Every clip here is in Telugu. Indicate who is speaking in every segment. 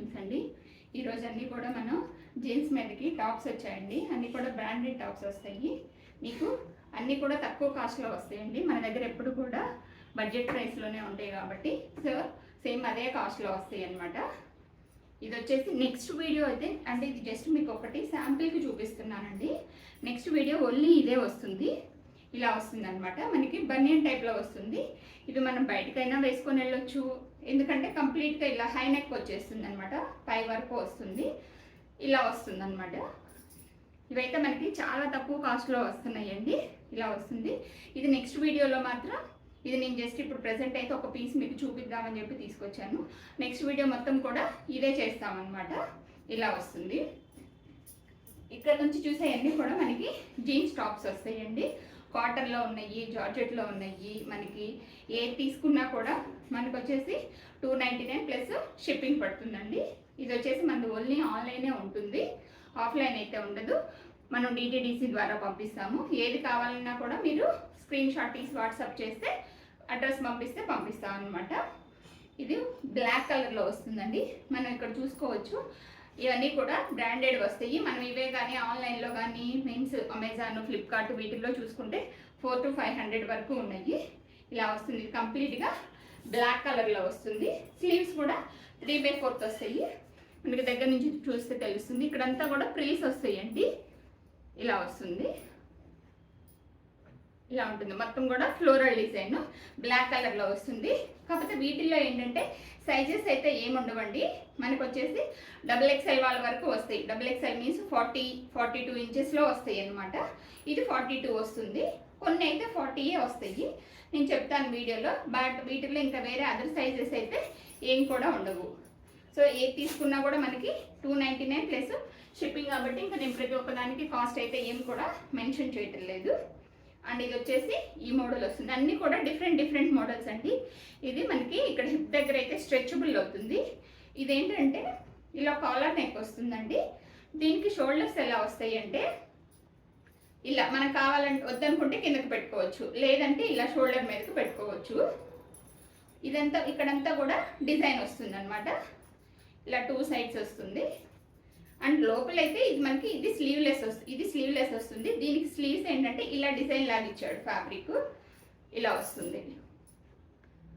Speaker 1: చూసండి. ఈరోజు అన్నీ కూడా మనం జీన్స్ మీదకి టాప్స్ వచ్చాయండి. అన్నీ కూడా బ్రాండెడ్ టాప్స్ వస్తాయి. మీకు అన్నీ కూడా తక్కువ కాస్ట్లో వస్తాయండి. మన దగ్గర ఎప్పుడు కూడా బడ్జెట్ ప్రైస్లోనే ఉంటాయి కాబట్టి సో సేమ్ అదే కాస్ట్లో వస్తాయి అన్నమాట. ఇది వచ్చేసి నెక్స్ట్ వీడియో అయితే అంటే ఇది జస్ట్ మీకు ఒకటి శాంపిల్కి చూపిస్తున్నానండి. నెక్స్ట్ వీడియో ఓన్లీ ఇదే వస్తుంది. ఇలా వస్తుంది అనమాట మనకి బనియన్ టైప్లో వస్తుంది. ఇది మనం బయటకైనా వేసుకొని వెళ్ళొచ్చు. ఎందుకంటే కంప్లీట్గా ఇలా హై నెక్ వచ్చేస్తుంది అనమాట పై వరకు వస్తుంది. ఇలా వస్తుంది అనమాట ఇవైతే మనకి చాలా తక్కువ కాస్ట్లో వస్తున్నాయండి. ఇలా వస్తుంది. ఇది నెక్స్ట్ వీడియోలో మాత్రం ఇది నేను జస్ట్ ఇప్పుడు ప్రెసెంట్ అయితే ఒక పీస్ మీకు చూపిద్దామని చెప్పి తీసుకొచ్చాను. నెక్స్ట్ వీడియో మొత్తం కూడా ఇదే చేస్తామన్నమాట. ఇలా వస్తుంది. ఇక్కడ నుంచి చూసేవన్నీ కూడా మనకి జీన్స్ టాప్స్ వస్తాయండి. కాటన్లో ఉన్నాయి జార్జెట్లో ఉన్నాయి. మనకి ఏ తీసుకున్నా కూడా మనకు వచ్చేసి two ninety nine plus shipping పడుతుందండి. ఇది వచ్చేసి మనది ఓన్లీ ఆన్లైనే ఉంటుంది. ఆఫ్లైన్ అయితే ఉండదు. మనం డిటిడిసి ద్వారా పంపిస్తాము. ఏది కావాలన్నా కూడా మీరు స్క్రీన్ షాట్ తీసి వాట్సాప్ చేస్తే అడ్రస్ పంపిస్తే పంపిస్తాం అనమాట ఇది బ్లాక్ కలర్లో వస్తుందండి. మనం ఇక్కడ చూసుకోవచ్చు. ఇవన్నీ కూడా బ్రాండెడ్ వస్తాయి. మనం ఇవే కానీ ఆన్లైన్లో కానీ మీన్స్ అమెజాన్ ఫ్లిప్కార్ట్ వీటిల్లో చూసుకుంటే ఫోర్ టు ఫైవ్ హండ్రెడ్ వరకు ఉన్నాయి. ఇలా వస్తుంది. కంప్లీట్గా బ్లాక్ కలర్లో వస్తుంది. స్లీవ్స్ కూడా త్రీ బై ఫోర్త్ వస్తాయి. మనకి దగ్గర నుంచి చూస్తే తెలుస్తుంది. ఇక్కడంతా కూడా ప్రిల్స్ వస్తాయండి. ఇలా వస్తుంది. ఇలా ఉంటుంది. మొత్తం కూడా ఫ్లోరల్ డిజైన్ బ్లాక్ కలర్లో వస్తుంది. కాకపోతే వీటిల్లో ఏంటంటే సైజెస్ అయితే ఏముండవండి మనకు వచ్చేసి డబుల్ ఎక్స్ఎల్ వాళ్ళ వరకు వస్తాయి. Double XL means forty forty two ఇంచెస్లో వస్తాయి అనమాట ఇది ఫార్టీ టూ వస్తుంది. కొన్ని అయితే ఫార్టీయే వస్తాయి. నేను చెప్తాను వీడియోలో. బట్ వీటిలో ఇంకా వేరే అదర్ సైజెస్ అయితే ఏం కూడా ఉండవు. సో ఏది తీసుకున్నా కూడా మనకి two ninety nine plus shipping కాబట్టి ఇంకా నేను ప్రతి ఒక్కదానికి కాస్ట్ అయితే ఏం కూడా మెన్షన్ చేయటం లేదు అండ్ ఇది వచ్చేసి ఈ మోడల్ వస్తుంది. అన్నీ కూడా డిఫరెంట్ డిఫరెంట్ మోడల్స్ అండి. ఇది మనకి ఇక్కడ హిప్ దగ్గర అయితే స్ట్రెచబుల్ అవుతుంది. ఇదేంటంటే ఇలా కాలర్ నెక్ వస్తుందండి. దీనికి షోల్డర్స్ ఎలా వస్తాయి అంటే ఇలా మనకు కావాలంటే వద్దనుకుంటే కిందకి పెట్టుకోవచ్చు. లేదంటే ఇలా షోల్డర్ మీదకి పెట్టుకోవచ్చు. ఇదంతా ఇక్కడంతా కూడా డిజైన్ వస్తుంది అనమాట ఇలా టూ సైడ్స్ వస్తుంది. అండ్ లోపలైతే ఇది మనకి ఇది స్లీవ్లెస్ వస్తుంది ఇది స్లీవ్లెస్ వస్తుంది. దీనికి ఏంటంటే ఇలా డిజైన్ లాగా ఇచ్చాడు ఫ్యాబ్రిక్ ఇలా వస్తుంది.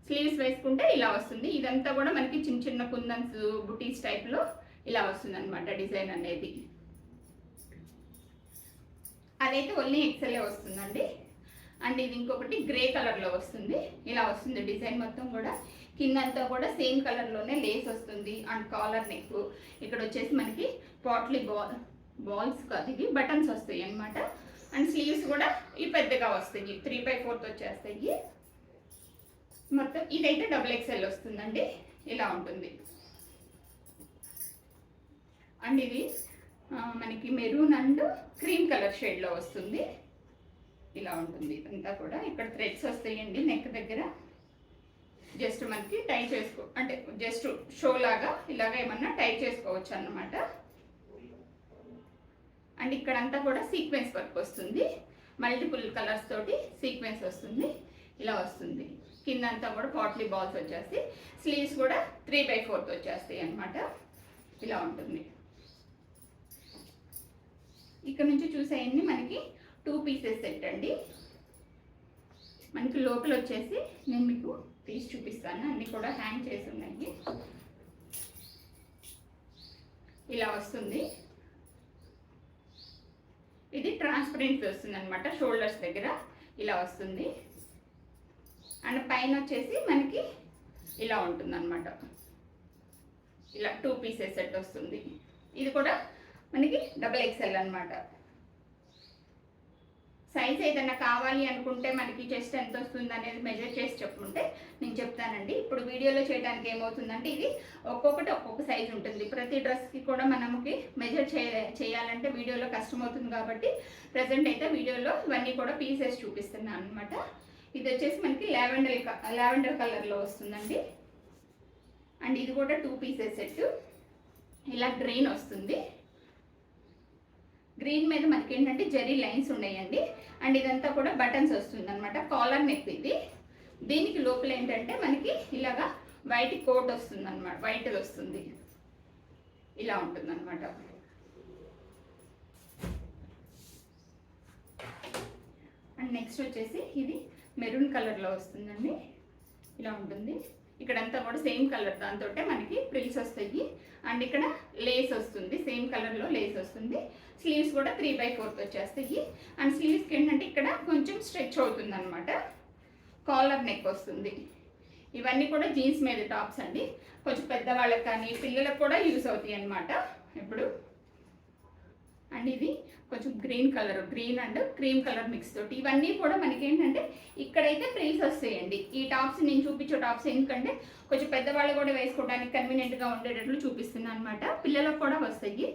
Speaker 1: స్లీవ్స్ వేసుకుంటే ఇలా వస్తుంది. ఇదంతా కూడా మనకి చిన్న చిన్న కుందన్స్ బుటీస్ టైప్లో ఇలా వస్తుంది అనమాట డిజైన్ అనేది. అదైతే ఓన్లీ ఎక్సెలే వస్తుందండి. అండ్ ఇది ఇంకొకటి గ్రే కలర్లో వస్తుంది. ఇలా వస్తుంది డిజైన్ మొత్తం కూడా. కిందంతా కూడా సేమ్ కలర్లోనే లేస్ వస్తుంది. అండ్ కాలర్ నెక్ ఇక్కడ వచ్చేసి మనకి పాట్లీ బాల్ బాల్స్ కాదు ఇవి బటన్స్ వస్తాయి అన్నమాట అండ్ స్లీవ్స్ కూడా ఇవి పెద్దగా వస్తాయి. త్రీ బై ఫోర్త్ వచ్చేస్తాయి. మొత్తం ఇదైతే డబుల్ ఎక్స్ఎల్ వస్తుందండి. ఇలా ఉంటుంది. అండ్ ఇది మనకి మెరూన్ అండ్ క్రీమ్ కలర్ షేడ్లో వస్తుంది. ఇలా ఉంటుంది ఇదంతా కూడా. ఇక్కడ థ్రెడ్స్ వస్తాయండి నెక్ దగ్గర. జస్ట్ మనకి టై చేసుకో అంటే జస్ట్ షో లాగా ఇలాగ ఏమన్నా టై చేసుకోవచ్చు అన్నమాట. అండ్ ఇక్కడంతా కూడా సీక్వెన్స్ వర్క్ వస్తుంది. మల్టిపుల్ కలర్స్ తోటి సీక్వెన్స్ వస్తుంది. ఇలా వస్తుంది. కిందంతా కూడా పాట్లీ బాల్స్ వచ్చేసి స్లీవ్స్ కూడా త్రీ బై ఫోర్త్ వచ్చేస్తాయి అన్నమాట. ఇలా ఉంటుంది. ఇక్కడ నుంచి చూసేయండి మనకి టూ పీసెస్ సెట్ అండి. మనకి లోపల వచ్చేసి నేను మీకు తీసి చూపిస్తాను. అన్నీ కూడా హ్యాంగ్ చేసి ఉన్నాయి. ఇలా వస్తుంది. ఇది ట్రాన్స్పరెంట్ వస్తుంది అనమాట షోల్డర్స్ దగ్గర ఇలా వస్తుంది. అండ్ పైన వచ్చేసి మనకి ఇలా ఉంటుంది అనమాట ఇలా టూ పీసెస్ సెట్ వస్తుంది. ఇది కూడా మనకి డబుల్ ఎక్స్ఎల్ అనమాట సైజ్ ఏదైనా కావాలి అనుకుంటే మనకి చెస్ట్ ఎంత వస్తుంది అనేది మెజర్ చేసి చెప్పుకుంటే నేను చెప్తానండి. ఇప్పుడు వీడియోలో చేయడానికి ఏమవుతుందంటే ఇది ఒక్కొక్కటి ఒక్కొక్క సైజ్ ఉంటుంది. ప్రతి డ్రెస్కి కూడా మనకి మెజర్ చేయాలంటే వీడియోలో కష్టం అవుతుంది కాబట్టి ప్రజెంట్ అయితే వీడియోలో ఇవన్నీ కూడా పీసెస్ చూపిస్తున్నాను అనమాట ఇది వచ్చేసి మనకి లావెండర్ లావెండర్ కలర్లో వస్తుందండి. అండ్ ఇది కూడా టూ పీసెస్ సెట్ ఇలా గ్రీన్ వస్తుంది. గ్రీన్ మీద మనకి ఏంటంటే జరీ లైన్స్ ఉన్నాయండి. అండ్ ఇదంతా కూడా బటన్స్ వస్తుంది అనమాట కాలర్ నెక్ ఇది. దీనికి లోపల ఏంటంటే మనకి ఇలాగా వైట్ కోట్ వస్తుంది అనమాట వైట్ వస్తుంది. ఇలా ఉంటుంది అనమాట అండ్ నెక్స్ట్ వచ్చేసి ఇది మెరూన్ కలర్లో వస్తుందండి. ఇలా ఉంటుంది. ఇక్కడంతా కూడా సేమ్ కలర్ దాంతో మనకి ప్రిల్స్ వస్తాయి. అండ్ ఇక్కడ లేస్ వస్తుంది సేమ్ కలర్లో లేస్ వస్తుంది. స్లీవ్స్ కూడా త్రీ బై ఫోర్త్ వచ్చేస్తాయి. అండ్ స్లీవ్స్కి ఏంటంటే ఇక్కడ కొంచెం స్ట్రెచ్ అవుతుంది అనమాట కాలర్ నెక్ వస్తుంది. ఇవన్నీ కూడా జీన్స్ మీద టాప్స్ అండి. కొంచెం పెద్దవాళ్ళకి కానీ పిల్లలకు కూడా యూస్ అవుతాయి అన్నమాట ఇప్పుడు అండ్ ఇది కొంచెం green colour green and cream colour mix తోటి ఇవన్నీ కూడా మనకి ఏంటంటే ఇక్కడైతే ఫ్రిల్స్ వస్తాయండి. ఈ టాప్స్ నేను చూపించే టాప్స్ ఎందుకంటే కొంచెం పెద్దవాళ్ళు కూడా వేసుకోవడానికి కన్వీనియంట్గా ఉండేటట్లు చూపిస్తున్నాను అనమాట పిల్లలకు కూడా వస్తాయి.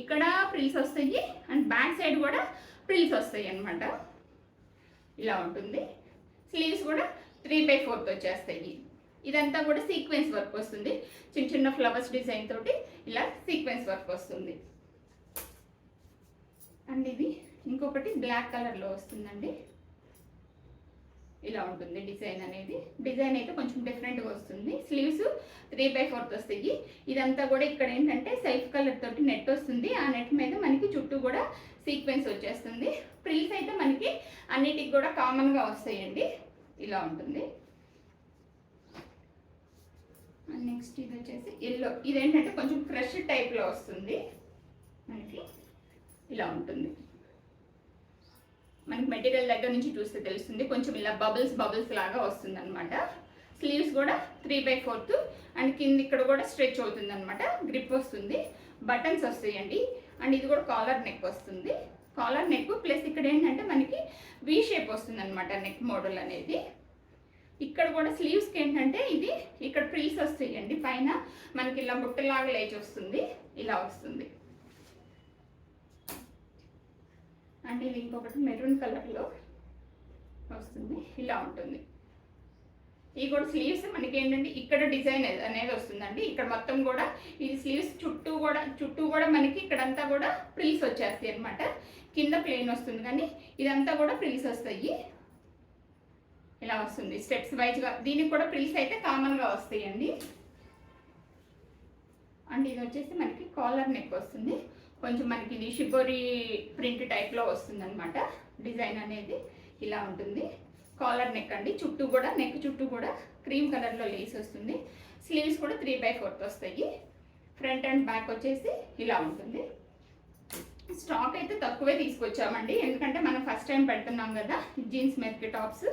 Speaker 1: ఇక్కడ ఫ్రిల్స్ వస్తాయి అండ్ బ్యాక్ సైడ్ కూడా ఫ్రిల్స్ వస్తాయి అనమాట ఇలా ఉంటుంది. స్లీవ్స్ కూడా త్రీ బై ఫోర్త్ వచ్చేస్తాయి. ఇదంతా కూడా సీక్వెన్స్ వర్క్ వస్తుంది. చిన్న చిన్న ఫ్లవర్స్ డిజైన్ తోటి ఇలా సీక్వెన్స్ వర్క్ వస్తుంది. అండ్ ఇది ఇంకొకటి బ్లాక్ కలర్లో వస్తుందండి. ఇలా ఉంటుంది డిజైన్ అనేది. డిజైన్ అయితే కొంచెం డిఫరెంట్గా వస్తుంది. స్లీవ్స్ త్రీ బై ఫోర్త్ వస్తాయి. ఇదంతా కూడా ఇక్కడ ఏంటంటే సెల్ఫ్ కలర్ తోటి నెట్ వస్తుంది. ఆ నెట్ మీద మనకి చుట్టూ కూడా సీక్వెన్స్ వచ్చేస్తుంది. ప్రిల్స్ అయితే మనకి అన్నిటికి కూడా కామన్గా వస్తాయండి. ఇలా ఉంటుంది. నెక్స్ట్ ఇది వచ్చేసి ఎల్లో. ఇదేంటంటే కొంచెం క్రష్ టైప్లో వస్తుంది. మనకి ఇలా ఉంటుంది. మనకి మెటీరియల్ దగ్గర నుంచి చూస్తే తెలుస్తుంది. కొంచెం ఇలా బబుల్స్ బబుల్స్ లాగా వస్తుంది అనమాట స్లీవ్స్ కూడా త్రీ బై ఫోర్త్ అండ్ కింద ఇక్కడ కూడా స్ట్రెచ్ అవుతుంది అనమాట గ్రిప్ వస్తుంది. బటన్స్ వస్తాయండి. అండ్ ఇది కూడా కాలర్ నెక్ వస్తుంది. కాలర్ నెక్ ప్లస్ ఇక్కడ ఏంటంటే మనకి వీ షేప్ వస్తుంది అనమాట నెక్ మోడల్ అనేది. ఇక్కడ కూడా స్లీవ్స్కి ఏంటంటే ఇది ఇక్కడ ప్రిల్స్ వస్తాయండి. పైన మనకి ఇలా బుట్టలాగా లేచి వస్తుంది. ఇలా వస్తుంది. అండ్ ఇది ఇంకొకటి మెరూన్ కలర్లో వస్తుంది. ఇలా ఉంటుంది. ఇవి కూడా స్లీవ్స్ మనకి ఏంటంటే ఇక్కడ డిజైన్ అనేది వస్తుందండి. ఇక్కడ మొత్తం కూడా ఈ స్లీవ్స్ చుట్టూ కూడా చుట్టూ కూడా మనకి ఇక్కడంతా కూడా ప్రిల్స్ వచ్చేస్తాయి అనమాట కింద ప్లేన్ వస్తుంది కానీ ఇదంతా కూడా ప్రిల్స్ వస్తాయి. ఇలా వస్తుంది స్టెప్స్ వైజ్గా దీనికి కూడా ప్రిల్స్ అయితే కామన్గా వస్తాయండి. అండ్ ఇది వచ్చేసి మనకి కాలర్ నెక్ వస్తుంది. కొంచెం మనకి ఇది షిబోరి ప్రింట్ టైప్లో వస్తుంది అనమాట డిజైన్ అనేది ఇలా ఉంటుంది. కాలర్ నెక్ అండి. చుట్టూ కూడా నెక్ చుట్టూ కూడా క్రీమ్ కలర్లో లేస్ వస్తుంది. స్లీవ్స్ కూడా త్రీ బై ఫోర్త్ వస్తాయి. ఫ్రంట్ అండ్ బ్యాక్ వచ్చేసి ఇలా ఉంటుంది. స్టాక్ అయితే తక్కువే తీసుకొచ్చామండి. ఎందుకంటే మనం ఫస్ట్ టైం పెడుతున్నాం కదా జీన్స్ మెత్కి టాప్స్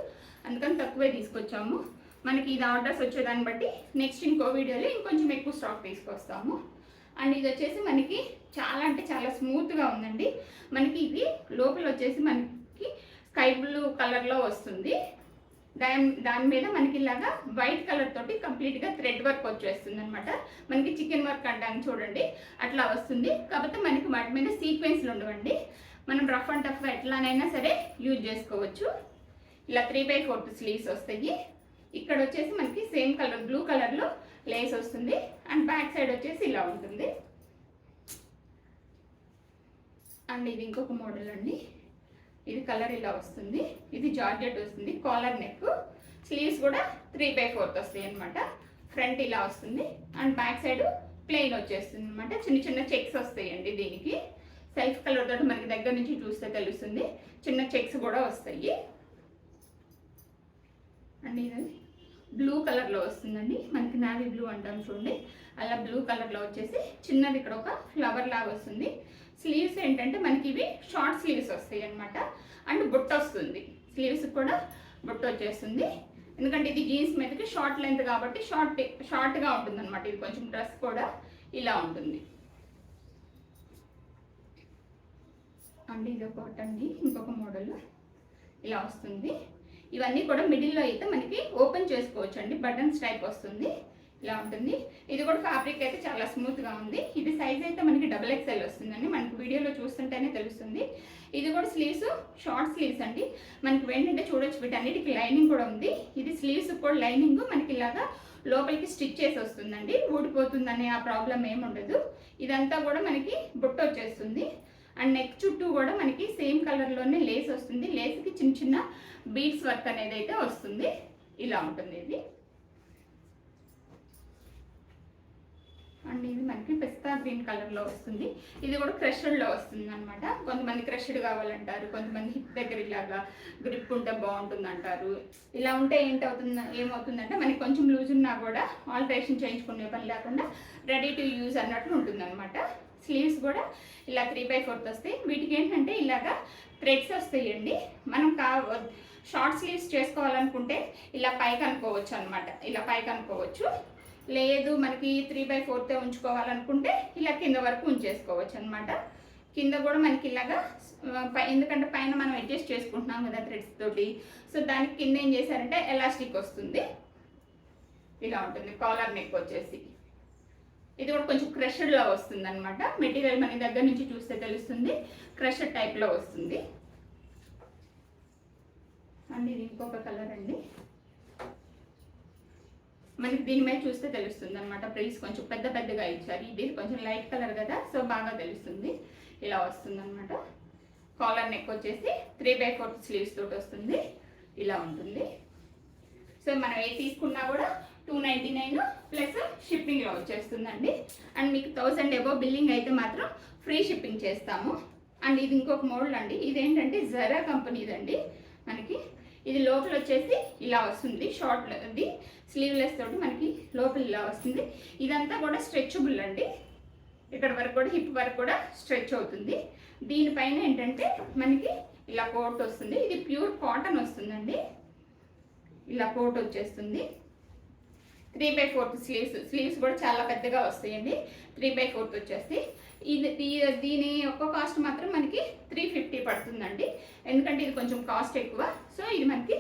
Speaker 1: అందుకని తక్కువే తీసుకొచ్చాము. మనకి ఇది ఆర్డర్స్ వచ్చేదాన్ని బట్టి నెక్స్ట్ ఇంకో వీడియోలో ఇంకొంచెం ఎక్కువ స్టాక్ తీసుకొస్తాము. అండ్ ఇది వచ్చేసి మనకి చాలా అంటే చాలా స్మూత్గా ఉందండి. మనకి ఇది లోపల వచ్చేసి మనకి స్కై బ్లూ కలర్లో వస్తుంది. దాని దాని మీద మనకి ఇలాగా వైట్ కలర్ తోటి కంప్లీట్గా థ్రెడ్ వర్క్ వచ్చేస్తుంది అనమాట మనకి చికెన్ వర్క్ అంటాను చూడండి. అట్లా వస్తుంది. కాకపోతే మనకి వాటి మీద సీక్వెన్స్లు ఉండవండి. మనం రఫ్ అండ్ టఫ్ ఎట్లానైనా సరే యూజ్ చేసుకోవచ్చు. ఇలా త్రీ బై ఫోర్త్ స్లీవ్స్ వస్తాయి. ఇక్కడ వచ్చేసి మనకి సేమ్ కలర్ బ్లూ కలర్లో లేస్ వస్తుంది అండ్ బ్యాక్ సైడ్ వచ్చేసి ఇలా ఉంటుంది. అండ్ ఇది ఇంకొక మోడల్ అండి. ఇది కలర్ ఇలా వస్తుంది. ఇది జార్జెట్ వస్తుంది. Collar neck. స్లీవ్స్ కూడా త్రీ బై ఫోర్త్ వస్తాయి అనమాట ఫ్రంట్ ఇలా వస్తుంది. అండ్ బ్యాక్ సైడ్ ప్లెయిన్ వచ్చేస్తుంది అనమాట చిన్న చిన్న చెక్స్ వస్తాయండి దీనికి. సెల్ఫ్ కలర్ తోటి మనకి దగ్గర నుంచి చూస్తే తెలుస్తుంది. చిన్న చెక్స్ కూడా వస్తాయి. అండ్ ఇది బ్లూ కలర్లో వస్తుందండి. మనకి నావీ బ్లూ అంటాం చూడండి. అలా బ్లూ కలర్లో వచ్చేసి చిన్నది ఇక్కడ ఒక ఫ్లవర్ లాగా వస్తుంది. స్లీవ్స్ ఏంటంటే మనకి ఇవి షార్ట్ స్లీవ్స్ వస్తాయి అనమాట అండ్ బుట్ట వస్తుంది. స్లీవ్స్ కూడా బుట్ట వచ్చేస్తుంది. ఎందుకంటే ఇది జీన్స్ మీదకి షార్ట్ లెంత్ కాబట్టి షార్ట్ షార్ట్గా ఉంటుంది అనమాట ఇది కొంచెం డ్రెస్ కూడా ఇలా ఉంటుంది. అండి ఇది ఒకటి అండి ఇంకొక మోడల్. ఇలా వస్తుంది. ఇవన్నీ కూడా మిడిల్లో అయితే మనకి ఓపెన్ చేసుకోవచ్చు అండి బటన్స్ టైప్ వస్తుంది. ఇలా ఉంటుంది. ఇది కూడా ఫ్యాబ్రిక్ అయితే చాలా స్మూత్గా ఉంది. ఇది సైజ్ అయితే మనకి డబుల్ ఎక్స్ఎల్ వస్తుందండి. మనకి వీడియోలో చూస్తుంటేనే తెలుస్తుంది. ఇది కూడా స్లీవ్స్ షార్ట్ స్లీవ్స్ అండి. మనకి వెంటనే చూడొచ్చు వీటన్నిటికి లైనింగ్ కూడా ఉంది. ఇది స్లీవ్స్ కూడా లైనింగ్ మనకి ఇలాగా లోపలికి స్టిచ్ చేసి వస్తుందండి. ఊడిపోతుందనే ఆ ప్రాబ్లం ఏముండదు ఇదంతా కూడా మనకి బుట్ట వచ్చేస్తుంది. అండ్ నెక్ చుట్టూ కూడా మనకి సేమ్ కలర్లోనే లేస్ వస్తుంది. లేస్కి చిన్న చిన్న బీడ్స్ వర్క్ అనేది అయితే వస్తుంది. ఇలా ఉంటుంది ఇది. అండ్ ఇది మనకి పిస్తా గ్రీన్ కలర్లో వస్తుంది. ఇది కూడా క్రషెడ్లో వస్తుంది అనమాట కొంతమంది క్రషెడ్ కావాలంటారు. కొంతమంది హిప్ దగ్గర ఇలాగా గ్రిప్ ఉంటే బాగుంటుంది అంటారు ఇలా ఉంటే ఏంటవుతుంది ఏమవుతుందంటే మనకి కొంచెం లూజ్ ఉన్నా కూడా ఆల్టరేషన్ చేయించుకునే పని లేకుండా రెడీ టు యూజ్ అన్నట్లు ఉంటుంది అనమాట స్లీవ్స్ కూడా ఇలా త్రీ బై ఫోర్త్ వస్తాయి. వీటికి ఏంటంటే ఇలాగా థ్రెడ్స్ వస్తాయండి. మనం కా షార్ట్ స్లీవ్స్ చేసుకోవాలనుకుంటే ఇలా పైకి అనుకోవచ్చు అనమాట ఇలా పైకి అనుకోవచ్చు. లేదు మనకి త్రీ బై ఫోర్తే ఉంచుకోవాలనుకుంటే ఇలా కింద వరకు ఉంచేసుకోవచ్చు అనమాట కింద కూడా మనకి ఇలాగా ఎందుకంటే పైన మనం అడ్జస్ట్ చేసుకుంటున్నాం కదా థ్రెడ్స్ తోటి. సో దానికి కింద ఏం చేశారంటే ఎలాస్టిక్ వస్తుంది. ఇలా ఉంటుంది కాలర్ నెక్ వచ్చేసి. ఇది కూడా కొంచెం క్రషర్లో వస్తుంది అనమాట మెటీరియల్ మన దగ్గర నుంచి చూస్తే తెలుస్తుంది. క్రషర్ టైప్లో వస్తుంది. అండ్ ఇది ఇంకొక కలర్ అండి. మనకి దీని మీద చూస్తే తెలుస్తుంది అనమాట ప్రైస్ కొంచెం పెద్ద పెద్దగా ఇచ్చారు. ఇది కొంచెం లైట్ కలర్ కదా సో బాగా తెలుస్తుంది. ఇలా వస్తుంది అనమాట కాలర్ నెక్ వచ్చేసి త్రీ బై ఫోర్త్ స్లీవ్స్ తోటి వస్తుంది. ఇలా ఉంటుంది. సో మనం ఏ తీసుకున్నా కూడా టూ నైంటీ నైన్ ప్లస్ షిప్పింగ్లో వచ్చేస్తుందండి. అండ్ మీకు థౌసండ్ ఎబో బిల్లింగ్ అయితే మాత్రం ఫ్రీ షిప్పింగ్ చేస్తాము. అండ్ ఇది ఇంకొక మోడల్ అండి. ఇదేంటంటే జరా కంపెనీదండి. మనకి ఇది లోపల వచ్చేసి ఇలా వస్తుంది. షార్ట్ అది స్లీవ్లెస్ తోటి మనకి లోపల ఇలా వస్తుంది. ఇదంతా కూడా స్ట్రెచబుల్ అండి. ఇక్కడ వరకు కూడా హిప్ వరకు కూడా స్ట్రెచ్ అవుతుంది. దీనిపైన ఏంటంటే మనకి ఇలా కోట్ వస్తుంది. ఇది ప్యూర్ కాటన్ వస్తుందండి. ఇలా కోట్ వచ్చేస్తుంది. Three by fourth sleeves sleeves కూడా చాలా పెద్దగా వస్తాయండి. త్రీ బై ఫోర్త్ వచ్చేసి ఇది దీని యొక్క కాస్ట్ మాత్రం మనకి త్రీ ఫిఫ్టీ పడుతుందండి. ఎందుకంటే ఇది కొంచెం కాస్ట్ ఎక్కువ. సో ఇది మనకి